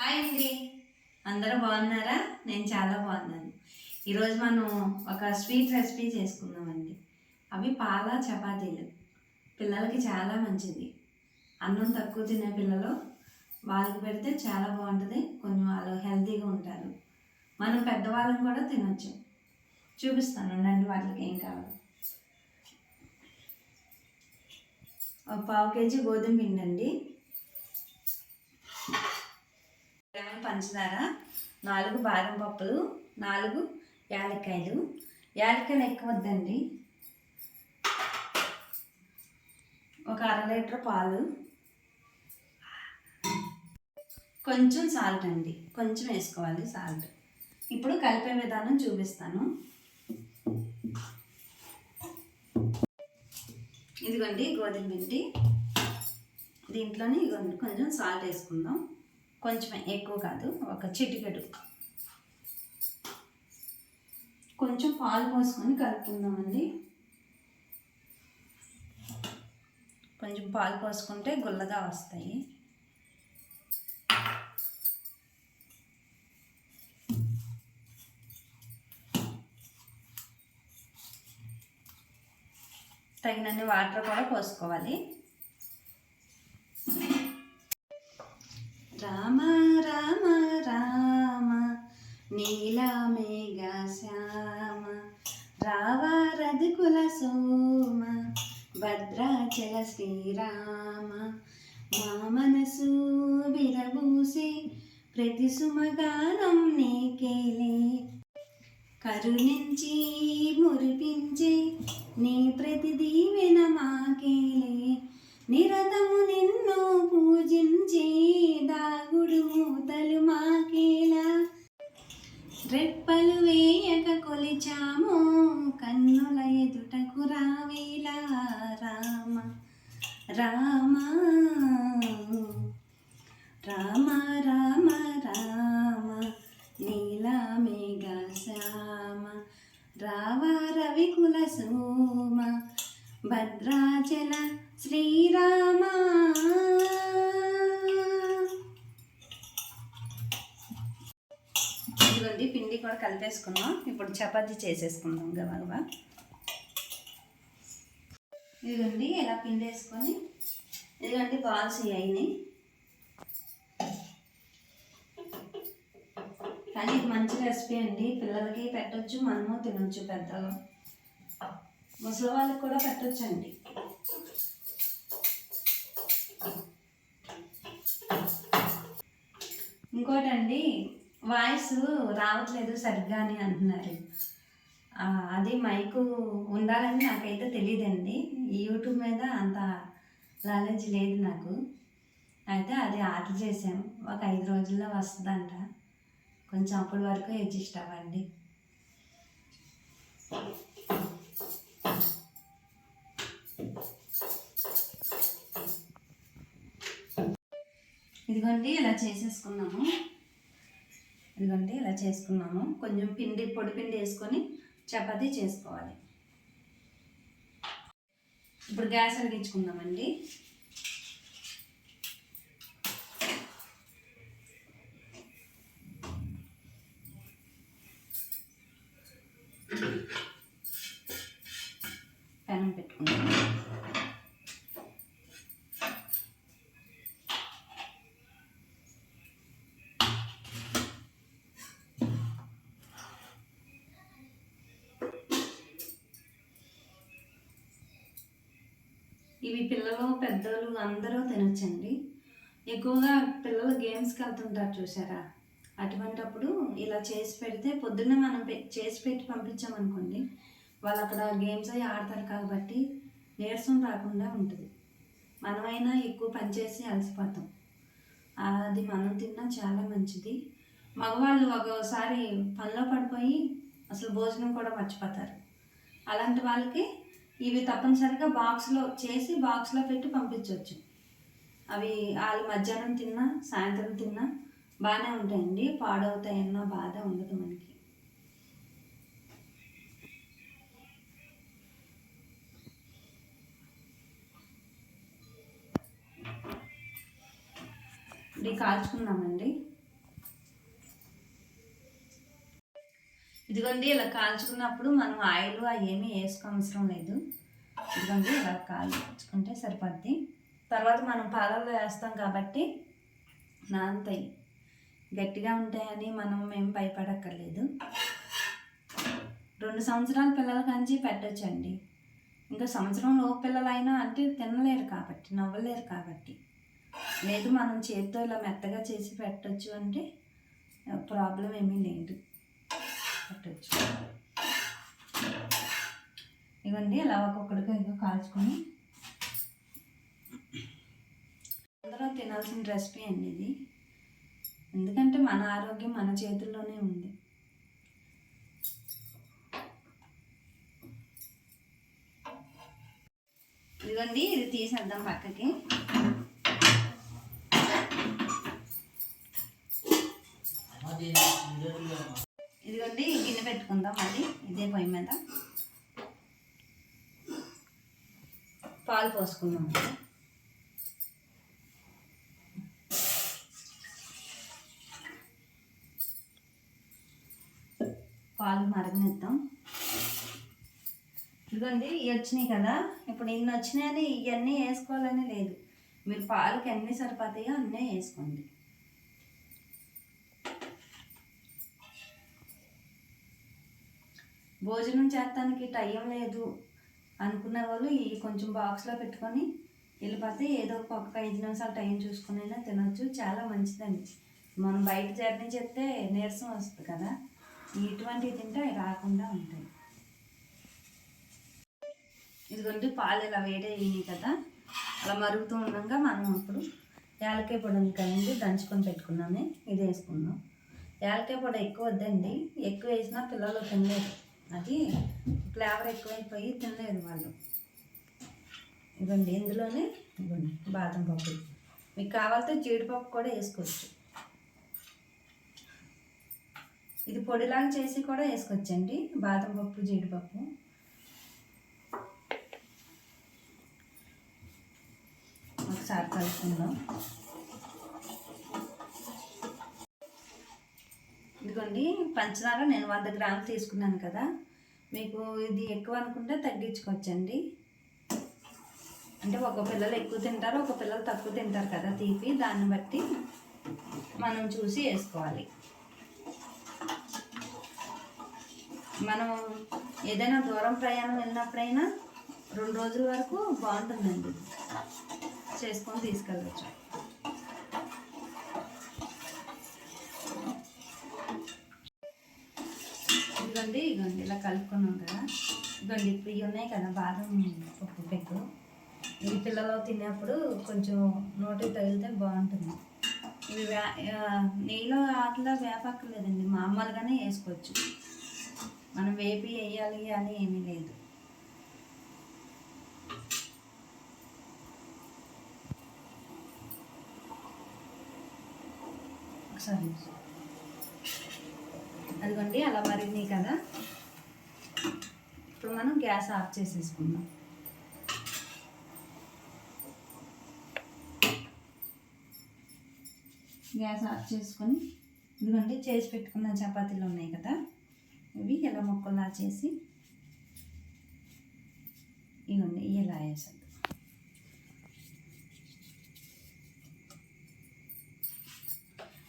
Hi అండి. అందరూ బాగున్నారా? నేను చాలా బాగున్నాను. ఈరోజు మనం ఒక స్వీట్ రెసిపీ చేసుకుందామండి. అవి పాల చపాతీలు. పిల్లలకి చాలా మంచిది. అన్నం తక్కువ తినే పిల్లలు వాళ్ళకి పెడితే చాలా బాగుంటుంది కొంచెం వాళ్ళు హెల్తీగా ఉంటారు. మనం పెద్దవాళ్ళని కూడా తినొచ్చు. చూపిస్తాను ఉండండి వాళ్ళకి ఏం కావాలి. ఒక పావు కేజీ గోధుమ పిండి అండి పంచదార నాలుగు బాదం పప్పులు నాలుగు యాలక్కాయలు. యాలక్కాయలు ఎక్కువ వద్దండి. ఒక అర లీటర్ పాలు. కొంచెం సాల్ట్ అండి. కొంచెం వేసుకోవాలి సాల్ట్. ఇప్పుడు కలిపే విధానం చూపిస్తాను. ఇదిగోండి గోధుమ పిండి. దీంట్లోనే ఇదిగోండి కొంచెం సాల్ట్ వేసుకుందాం. కొంచెం ఎక్కువ కాదు ఒక చిటికెడు. కొంచెం పాలు పోసుకొని కలుపుకుందామండి. కొంచెం పాలు పోసుకుంటే గుల్లగా వస్తాయి. తగినన్ని వాటర్ కూడా పోసుకోవాలి. భద్రాచల శ్రీరామ మా మనసు విరబూసి ప్రతి సుమగానం నీకేలే కరుణించి మురిపించే నీ ప్రతి దీవెన మాకేలే నిరతము నిన్ను పూజించే దాగుడు మూతలు మాకేలా రెప్పలు వేయక కొలిచాము శ్యామ రావ రవికుల సోమ భద్రాచల శ్రీరామ. ఇదిగోండి పిండి కూడా కలిపేసుకున్నాం. ఇప్పుడు చపాతి చేసేసుకుందాం గబగబా ఇదిగోండి ఇలా పిండి వేసుకొని ఇదిగోండి బాల్స్ అయినాయి. కానీ ఇది మంచి రెసిపీ అండి. పిల్లలకి పెట్టచ్చు మనము తినొచ్చు పెద్దలు ముసలి వాళ్ళకి కూడా పెట్టొచ్చండి. ఇంకోటండి వాయిస్ రావట్లేదు సరిగ్గా అని అంటున్నారు. అది మైకు ఉండాలని నాకైతే తెలియదండి ఈ యూట్యూబ్ మీద అంత నాలెడ్జ్ లేదు నాకు. అయితే అది ఆర్డర్ చేసాము ఒక ఐదు రోజుల్లో వస్తుందంట. కొంచెం అప్పటి వరకు అడ్జస్ట్ అవ్వండి. ఇదిగోండి ఇలా చేసేసుకున్నాము. ఇదిగోండి ఇలా చేసుకున్నాము. కొంచెం పిండి పొడి పిండి వేసుకొని చపాతీ చేసుకోవాలి. ఇప్పుడు గ్యాస్ వెలిగించుకుందామండి. ఇవి పిల్లలు పెద్దలు అందరూ తినొచ్చండి. ఎక్కువగా పిల్లలు గేమ్స్కి వెళ్తుంటారు చూసారా? అటువంటప్పుడు ఇలా చేసి పెడితే పొద్దున్న మనం చేసి పెట్టి పంపించామనుకోండి వాళ్ళు అక్కడ గేమ్స్ అవి ఆడతారు కాబట్టి నీరసం రాకుండా ఉంటుంది. మనమైనా ఎక్కువ పనిచేసి అలసిపోతాం. అది మనం తిన్నా చాలా మంచిది. మగవాళ్ళు ఒకసారి పనిలో పడిపోయి అసలు భోజనం కూడా మర్చిపోతారు. అలాంటి వాళ్ళకి ఇవి తప్పనిసరిగా బాక్స్లో చేసి బాక్స్లో పెట్టి పంపించవచ్చు అవి వాళ్ళు మధ్యాహ్నం తిన్నా సాయంత్రం తిన్నా బాగానే ఉంటాయండి. పాడవుతాయన్న బాధ ఉండదు మనకి. ఇది కాల్చుకుందామండి. ఇదిగోండి ఇలా కాల్చుకున్నప్పుడు మనం ఆయిల్ అవి ఏమీ వేసుకోవసరం లేదు. ఇదిగోండి ఇలా కాల్చుకుంటే సరిపోద్ది. తర్వాత మనం పాలల్లో వేస్తాం కాబట్టి నాంతాయి గట్టిగా ఉంటాయని మనం మేము భయపడక్కర్లేదు. రెండు సంవత్సరాల పిల్లల కంచి పెట్టచ్చండి. ఇంకా సంవత్సరం లోపు పిల్లలైనా అంటే తినలేరు కాబట్టి నవ్వలేరు కాబట్టి. లేదు మనం చేతితో ఇలా మెత్తగా చేసి పెట్టచ్చు అంటే ప్రాబ్లం ఏమీ లేదు. పెట్టచ్చు ఇవన్నీ అలా ఒక్కొక్కడిగా ఇంకా కాల్చుకొని. అందరూ తినాల్సిన రెసిపీ అండి ఇది. ఎందుకంటే మన ఆరోగ్యం మన చేతుల్లోనే ఉంది. ఇదిగోండి ఇది తీసేద్దాం పక్కకి. వేసుకుందాం పెట్టుకుందాం మళ్ళీ ఇదే పొయ్యి మీద. పాలు పోసుకుందాం పాలు మరగనిద్దాం. ఇదిగోండి ఇవి వచ్చినాయి కదా. ఇప్పుడు ఇన్ని వచ్చినాయని ఇవన్నీ వేసుకోవాలని లేదు. మీరు పాలకి ఎన్ని సరిపోతాయో అన్నీ వేసుకోండి. భోజనం చేస్తానికి టైం లేదు అనుకున్న వాళ్ళు ఈ కొంచెం బాక్స్లో పెట్టుకొని వెళ్ళిపోతే ఏదో ఒక ఐదు నిమిషాలు టైం చూసుకునైనా తినొచ్చు. చాలా మంచిదండి. మనం బయట జర్నీ చేస్తే నీరసం వస్తుంది కదా. ఇటువంటివి తింటే రాకుండా ఉంటాయి. ఇదిగోండి పాలు ఇలా వేడయ్యాయి కదా. అలా మరుగుతూ ఉండగా మనం ఇప్పుడు యాలకాయ పొడి ఉంది కదండి దంచుకొని పెట్టుకున్నామే. ఇది వేసుకుందాం. యాలకాయ పొడి ఎక్కువ వద్దండి. ఎక్కువ వేసినా పిల్లలు తినలేరు. అది ఫ్లేవర్ ఎక్కువైపోయి తినలేదు వాళ్ళు. ఇవ్వండి ఇందులోనే ఇవ్వండి బాదం పప్పు. మీకు కావాలంటే జీడిపప్పు కూడా వేసుకోవచ్చు. ఇది పొడిలాగా చేసి కూడా వేసుకోవచ్చండి బాదం పప్పు జీడిపప్పు. ఒకసారి కలుపుకుందాం. ఇదిగోండి పంచదార నేను వంద గ్రాములు తీసుకున్నాను కదా. మీకు ఇది ఎక్కువ అనుకుంటే తగ్గించుకోవచ్చండి. అంటే ఒక పిల్లలు ఎక్కువ తింటారు ఒక పిల్లలు తక్కువ తింటారు కదా తీపి. దాన్ని బట్టి మనం చూసి వేసుకోవాలి. మనం ఏదైనా దూరం ప్రయాణం వెళ్ళినప్పుడైనా రెండు రోజుల వరకు బాగుంటుందండి. చేసుకొని తీసుకెళ్ళచ్చు. ఇదిగోండి ఇదిగోండి ఇలా కలుపుకున్నాం కదా. ఇగోండి ఇప్పుడు ఇవి ఉన్నాయి కదా బాదం పప్పు పెట్టు ఇవి పిల్లలు తినేప్పుడు కొంచెం నోటికి తగిలితే బాగుంటుంది. ఇవి వే ఆ, నెయ్యిలో అట్లా వేపక్కర్లేదండి మామూలుగానే వేసుకోవచ్చు. మనం వేపి వేయాలి అని ఏమీ లేదు. ఒకసారి అదిగోండి అలా మరిగినాయి కదా. ఇప్పుడు మనం గ్యాస్ ఆఫ్ చేసేసుకుందాం. గ్యాస్ ఆఫ్ చేసుకొని ఇదిగోండి చేసి పెట్టుకున్న చపాతీలు ఉన్నాయి కదా. ఇవి ఎలా ముక్కలా చేసి ఇవ్వండి ఇలా వేసాను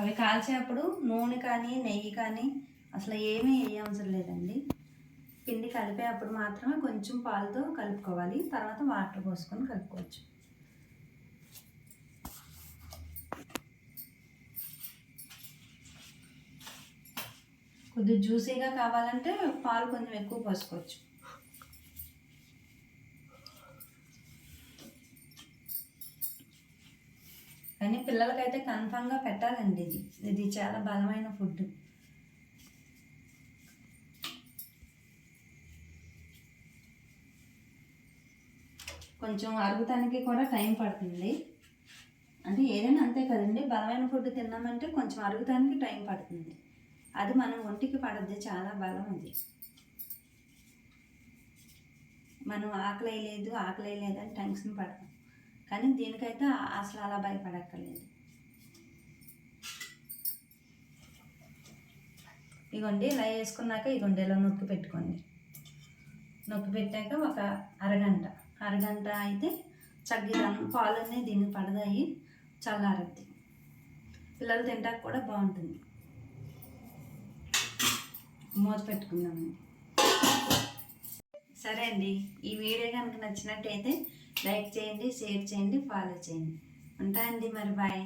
అవి కాల్చేటప్పుడు నూనె కానీ నెయ్యి కానీ అసలు ఏమీ వేయవసరం లేదండి. పిండి కలిపేటప్పుడు మాత్రమే కొంచెం పాలతో కలుపుకోవాలి. తర్వాత వాటర్ పోసుకొని కలుపుకోవచ్చు. కొద్దిగా జ్యూసీగా కావాలంటే పాలు కొంచెం ఎక్కువ పోసుకోవచ్చు. కానీ పిల్లలకైతే కన్ఫామ్గా పెట్టాలండి ఇది. ఇది చాలా బలమైన ఫుడ్. కొంచెం అరుగుతానికి కూడా టైం పడుతుంది. అంటే ఏదైనా అంతే కదండి బలమైన ఫుడ్ తిన్నామంటే కొంచెం అరుగుతానికి టైం పడుతుంది. అది మనం ఒంటికి పడద్ది చాలా బలం ఉంది మనం ఆకలి లేదు ఆకలి లేదని టెన్షన్ పడతాం. కానీ దీనికైతే అసలు అలా భయపడక్కర్లేదు. ఇగోండి ఇలా వేసుకున్నాక ఇగోండి ఇలా నొక్కి పెట్టుకోండి. నొక్కి పెట్టాక ఒక అరగంట. అరగంట అయితే చక్కగా పాలన్నీ దీనికి పడదాయి చల్లారద్ది పిల్లలు తింటాక కూడా బాగుంటుంది. మూత పెట్టుకుందామండి సరే అండి. ఈ వీడియో కనుక నచ్చినట్టయితే లైక్ చేయండి షేర్ చేయండి ఫాలో చేయండి. ఉంటా అండి మరి బాయ్.